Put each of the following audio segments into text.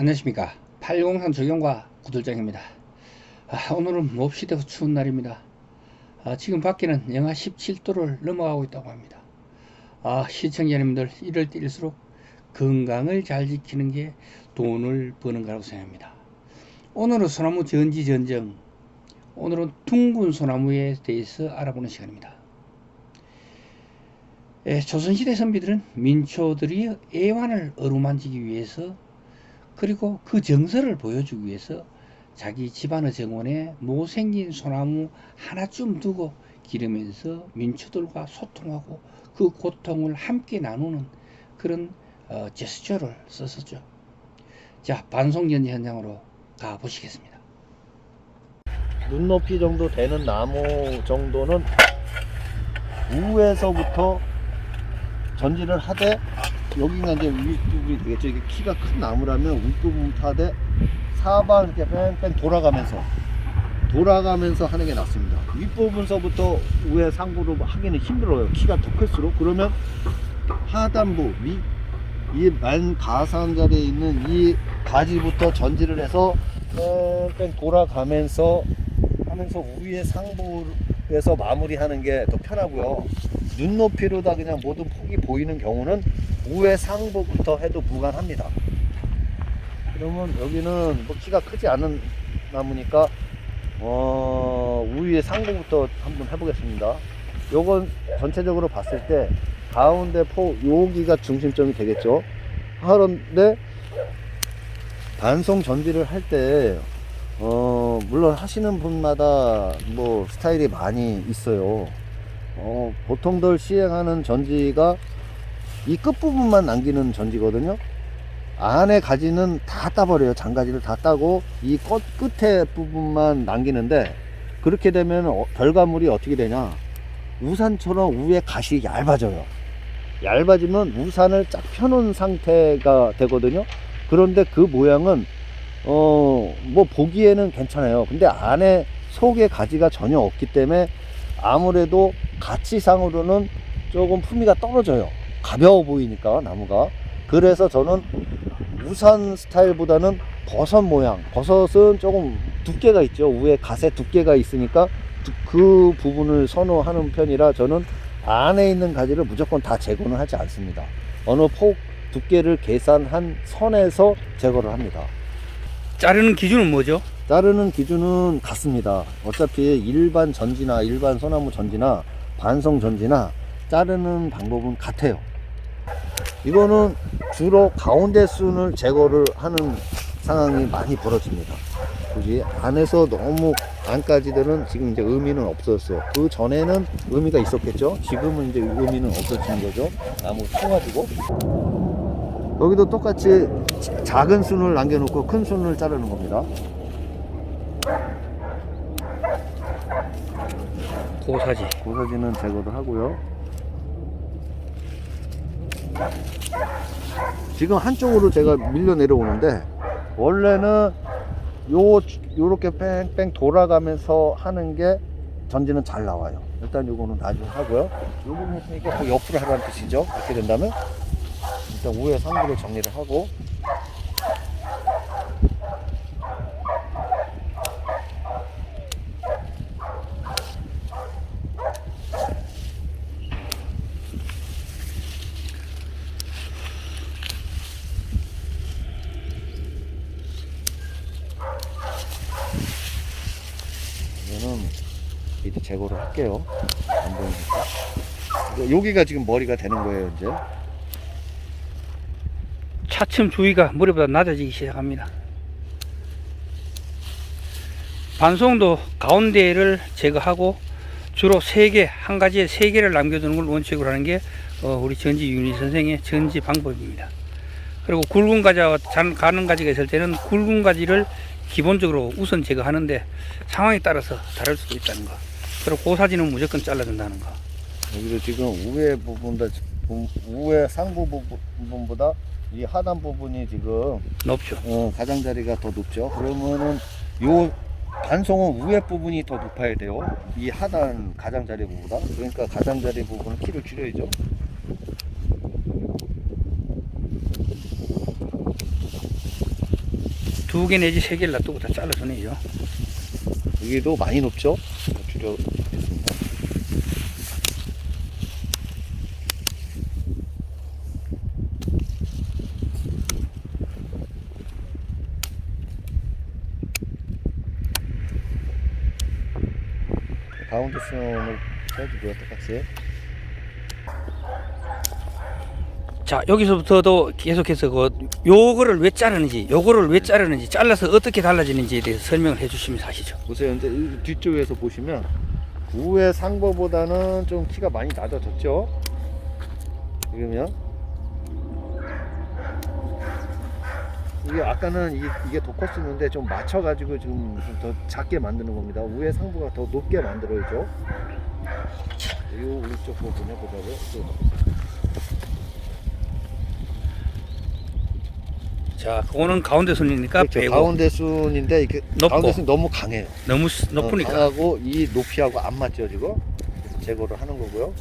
안녕하십니까. 803 조경과 구들장입니다. 아, 오늘은 몹시도 추운 날입니다. 아, 지금 밖에는 영하 17도를 넘어가고 있다고 합니다. 아, 시청자 여러분들 이럴 때일수록 건강을 잘 지키는 게 돈을 버는 거라고 생각합니다. 오늘은 소나무 전지 전정 오늘은 둥근 소나무에 대해서 알아보는 시간입니다. 예, 조선시대 선비들은 민초들이 애완을 어루만지기 위해서 그리고 그 정서를 보여주기 위해서 자기 집안의 정원에 못생긴 소나무 하나쯤 두고 기르면서 민초들과 소통하고 그 고통을 함께 나누는 그런 어, 제스처를 썼었죠. 자, 반송전지 현장으로 가보시겠습니다. 눈높이 정도 되는 나무 정도는 우에서부터 전지를 하되 여기가 이제 윗부분이 되겠죠. 이게 키가 큰 나무라면 윗부분부터 하되 사방 이렇게 뺑뺑 돌아가면서 돌아가면서 하는 게 낫습니다. 윗부분서부터 위에 상부로 하기는 힘들어요. 키가 더 클수록 그러면 하단부 밑이만 가상 자리에 있는 이 가지부터 전지를 해서 뺑뺑 돌아가면서 하면서 위에 상부에서 마무리하는 게 더 편하고요. 눈높이로 다 그냥 모든 폭이 보이는 경우는 우회 상부부터 해도 무관합니다. 그러면 여기는 뭐 키가 크지 않은 나무니까 어, 우위의 상부부터 한번 해보겠습니다. 요건 전체적으로 봤을 때 가운데 포 여기가 중심점이 되겠죠. 그런데 반송 전지를 할 때 어, 물론 하시는 분마다 뭐 스타일이 많이 있어요. 어, 보통들 시행하는 전지가 이 끝부분만 남기는 전지거든요. 안에 가지는 다 따버려요. 장가지를 다 따고 이꽃 끝에 부분만 남기는데 그렇게 되면 어, 결과물이 어떻게 되냐? 우산처럼 위에 가시 얇아져요. 얇아지면 우산을 쫙 펴놓은 상태가 되거든요. 그런데 그 모양은 어 뭐 보기에는 괜찮아요. 근데 안에 속에 가지가 전혀 없기 때문에 아무래도 가치상으로는 조금 품위가 떨어져요. 가벼워 보이니까 나무가. 그래서 저는 우산 스타일보다는 버섯 모양. 버섯은 조금 두께가 있죠. 위에 갓에 두께가 있으니까 두- 그 부분을 선호하는 편이라 저는 안에 있는 가지를 무조건 다 제거는 하지 않습니다. 어느 폭 두께를 계산한 선에서 제거를 합니다. 자르는 기준은 뭐죠? 자르는 기준은 같습니다. 어차피 일반 전지나 일반 소나무 전지나 반성 전지나 자르는 방법은 같아요. 이거는 주로 가운데 순을 제거를 하는 상황이 많이 벌어집니다. 굳이 안에서 너무 안까지들은 지금 이제 의미는 없었어요. 그 전에는 의미가 있었겠죠. 지금은 이제 의미는 없어지는 거죠. 나무 쳐가지고 여기도 똑같이 작은 순을 남겨놓고 큰 순을 자르는 겁니다. 고사지. 고사지는 제거를 하고요. 지금 한쪽으로 제가 밀려 내려오는데 원래는 요 요렇게 뺑뺑 돌아가면서 하는 게 전지는 잘 나와요. 일단 요거는 나중에 하고요. 요 부분 했으니까 그 옆으로 하라는 뜻이죠. 이렇게 된다면 일단 우회 상부를 정리를 하고 이거는 밑에 제거를 할게요. 안 보이니까. 여기가 지금 머리가 되는 거예요, 이제. 차츰 주위가 머리보다 낮아지기 시작합니다. 반송도 가운데를 제거하고 주로 3개, 한 가지에 3개를 남겨두는 걸 원칙으로 하는 게 어, 우리 전지 윤희 선생의 전지 방법입니다. 그리고 굵은 가지와 잔- 가는 가지가 있을 때는 굵은 가지를 기본적으로 우선 제거하는데 상황에 따라서 다를 수도 있다는 거. 그리고 고사지는 무조건 잘라준다는 거. 여기도 지금 우회 부분보다 우회 상부 부분보다 이 하단 부분이 지금 높죠. 어, 가장자리가 더 높죠. 그러면은 요 반송은 우회 부분이 더 높아야 돼요. 이 하단 가장자리 부분보다. 그러니까 가장자리 부분은 키를 줄여야죠. 두 개 내지 세 개를 놔두고 다 잘라주네요. 여기도 많이 높죠? 줄여 보겠습니다. 가운데 선을 쳐주고요, 똑같이. 자 여기서부터도 계속해서 그 요거를 왜 자르는지 요거를 왜 자르는지 잘라서 어떻게 달라지는지에 대해서 설명을 해주시면 하시죠. 보세요. 이제 이 뒤쪽에서 보시면 우의 상보보다는 좀 키가 많이 낮아졌죠. 그러면 이게 아까는 이, 이게 더 컸었는데 좀 맞춰가지고 지금 좀 더 작게 만드는 겁니다. 우의 상부가 더 높게 만들어야죠. 이 오른쪽 부분에 보자고요. 자 그거는 가운데 손이니까 그렇죠. 빼고 가운데 순인데 이게 높고. 가운데 순 너무 강해요. 너무 스- 높으니까 어, 강하고 이 높이하고 안 맞죠 지금 제거를 하는 거고요.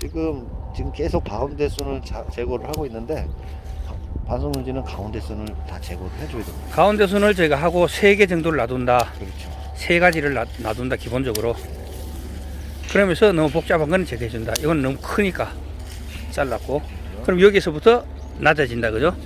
지금 지금 계속 가운데 순을 자- 제거를 하고 있는데 반송문지는 가운데 순을 다 제거를 해줘야 됩니다. 가운데 손을 제가 하고 세 개 정도를 놔둔다. 그렇죠. 세 가지를 놔, 놔둔다 기본적으로. 그러면서 너무 복잡한 건 제가 해준다. 이건 너무 크니까 잘랐고. 그럼 여기서부터 낮아진다 그죠?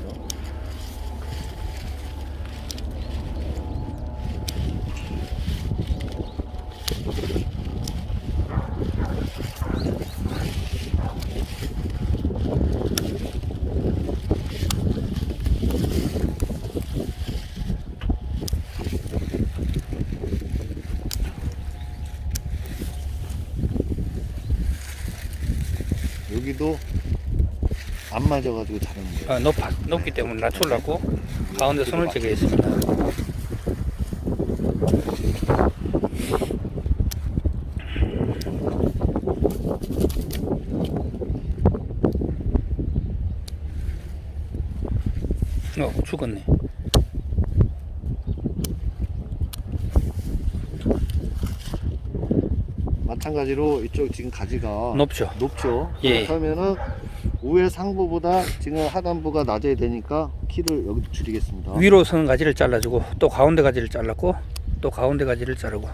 여기도 안 맞아가지고 자르는 거예요. 아, 높아 높기 때문에 낮추려고 가운데 손을 제거했습니다. 어 죽었네. 마찬가지로 이쪽 지금 가지가 높죠. 높죠. 예. 그렇다면은 우의 상부보다 지금 하단부가 낮아야 되니까 키를 여기도 줄이겠습니다. 위로 서는 가지를 잘라주고 또 가운데 가지를 잘랐고 또 가운데 가지를 자르고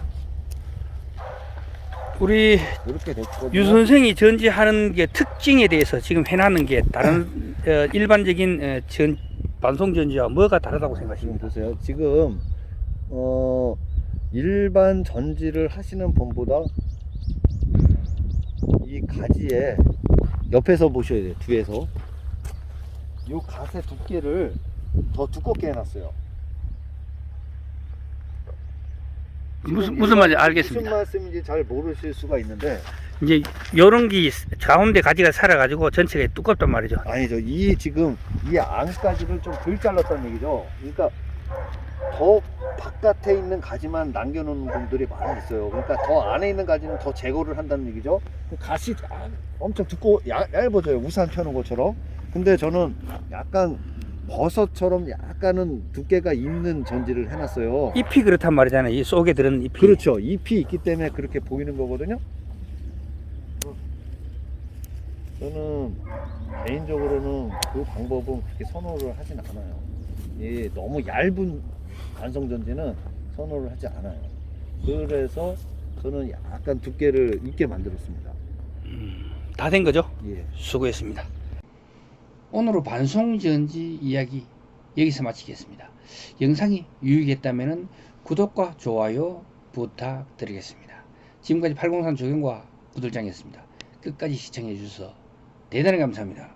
우리 이렇게 됐거든요. 유 선생이 전지하는 게 특징에 대해서 지금 해놨는 게 다른 어, 일반적인 어, 전 반송 전지와 뭐가 다르다고 생각하십니까? 보세요. 지금 어 일반 전지를 하시는 분보다 이 가지에 옆에서 보셔야 돼요. 뒤에서 이 갓의 두께를 더 두껍게 해놨어요. 무슨 무슨 말인지 무슨 알겠습니다. 말씀인지 잘 모르실 수가 있는데 이제 요런 게 가운데 가지가 살아가지고 전체가 두껍단 말이죠. 아니죠. 이 지금 이 안까지를 좀 덜 잘랐다는 얘기죠. 그러니까 더 바깥에 있는 가지만 남겨놓는 분들이 많이 있어요. 그러니까 더 안에 있는 가지는 더 제거를 한다는 얘기죠. 그 가시 아- 엄청 두꺼워 얇- 얇아져요. 우산 펴는 것처럼. 근데 저는 약간 버섯처럼 약간은 두께가 있는 전지를 해놨어요. 잎이 그렇단 말이잖아요. 이 속에 들은 잎이. 그렇죠. 잎이 있기 때문에 그렇게 보이는 거거든요. 저는 개인적으로는 그 방법은 그렇게 선호를 하진 않아요. 이 너무 얇은 완성전지는 선호를 하지 않아요. 그래서 저는 약간 두께를 있게 만들었습니다. 다 된 거죠? 예. 수고했습니다. 오늘은 반송전지 이야기 여기서 마치겠습니다. 영상이 유익했다면 구독과 좋아요 부탁드리겠습니다. 지금까지 803 조경과 구들장이었습니다. 끝까지 시청해 주셔서 대단히 감사합니다.